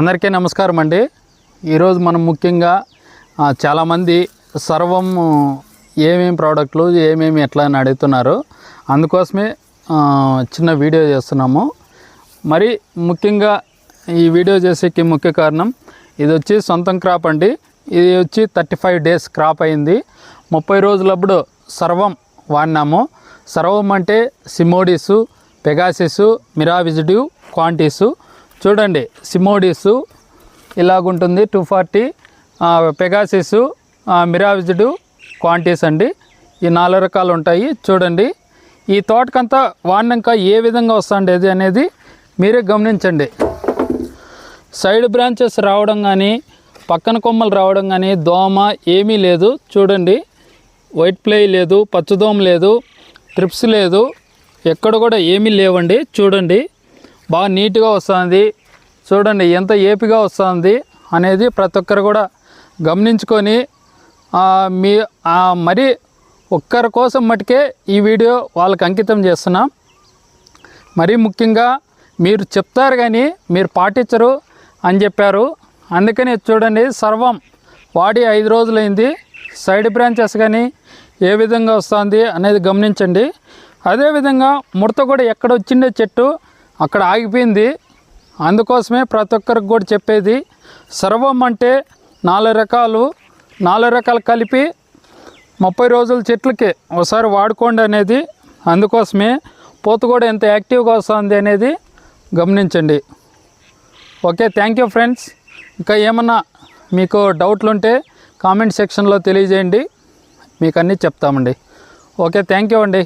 అందరికీ నమస్కారం అండి. ఈరోజు మనం ముఖ్యంగా చాలామంది సర్వం ఏమేమి ప్రోడక్ట్లు ఏమేమి ఎట్లా అని అడుగుతున్నారు. అందుకోసమే చిన్న వీడియో చేస్తున్నాము. మరి ముఖ్యంగా ఈ వీడియో చేసేకి ముఖ్య కారణం ఇది వచ్చి సొంతం క్రాప్ అండి. ఇది వచ్చి థర్టీ ఫైవ్ డేస్ క్రాప్ అయింది. ముప్పై రోజులప్పుడు సర్వం వాడినాము. సర్వం అంటే సిమోడిసు పెగాసిసు మిరావిజిడివ్ క్వాంటీసు. చూడండి సిమోడిసు ఇలాగుంటుంది టూ ఫార్టీ పెగాసిస్ మిరావిజుడు క్వాంటీస్ అండి. ఈ నాలుగు రకాలు ఉంటాయి చూడండి. ఈ తోటకంతా వాడినాక ఏ విధంగా వస్తుండేది అనేది మీరే గమనించండి. సైడ్ బ్రాంచెస్ రావడం కానీ పక్కన కొమ్మలు రావడం కానీ దోమ ఏమీ లేదు చూడండి. వైట్ ప్లే లేదు పచ్చదోమ లేదు ట్రిప్స్ లేదు ఎక్కడ కూడా ఏమీ లేవండి చూడండి. బాగా నీట్గా వస్తుంది. చూడండి ఎంత ఏపిగా వస్తుంది అనేది ప్రతి ఒక్కరు కూడా గమనించుకొని మీ మరి ఒక్కరి కోసం మటుకే ఈ వీడియో వాళ్ళకి అంకితం చేస్తున్నాం. మరీ ముఖ్యంగా మీరు చెప్తారు కానీ మీరు పాటించరు అని చెప్పారు. అందుకని చూడండి సర్వం వాడి ఐదు రోజులైంది. సైడ్ బ్రాంచెస్ కానీ ఏ విధంగా వస్తుంది అనేది గమనించండి. అదేవిధంగా ముడత కూడా ఎక్కడ వచ్చిండే చెట్టు అక్కడ ఆగిపోయింది. అందుకోసమే ప్రతి ఒక్కరికి కూడా చెప్పేది సర్వం అంటే నాలుగు రకాలు నాలుగు రకాలు కలిపి ముప్పై రోజుల చెట్లకి ఒకసారి వాడుకోండి అనేది అందుకోసమే పూత కూడా ఎంత యాక్టివ్గా వస్తుంది అనేది గమనించండి. Okay thank you friends. ఇంకా ఏమన్నా మీకు డౌట్లు ఉంటే కామెంట్ సెక్షన్లో తెలియజేయండి. మీకు అన్నీ చెప్తామండి. ఓకే థ్యాంక్ యూ అండి.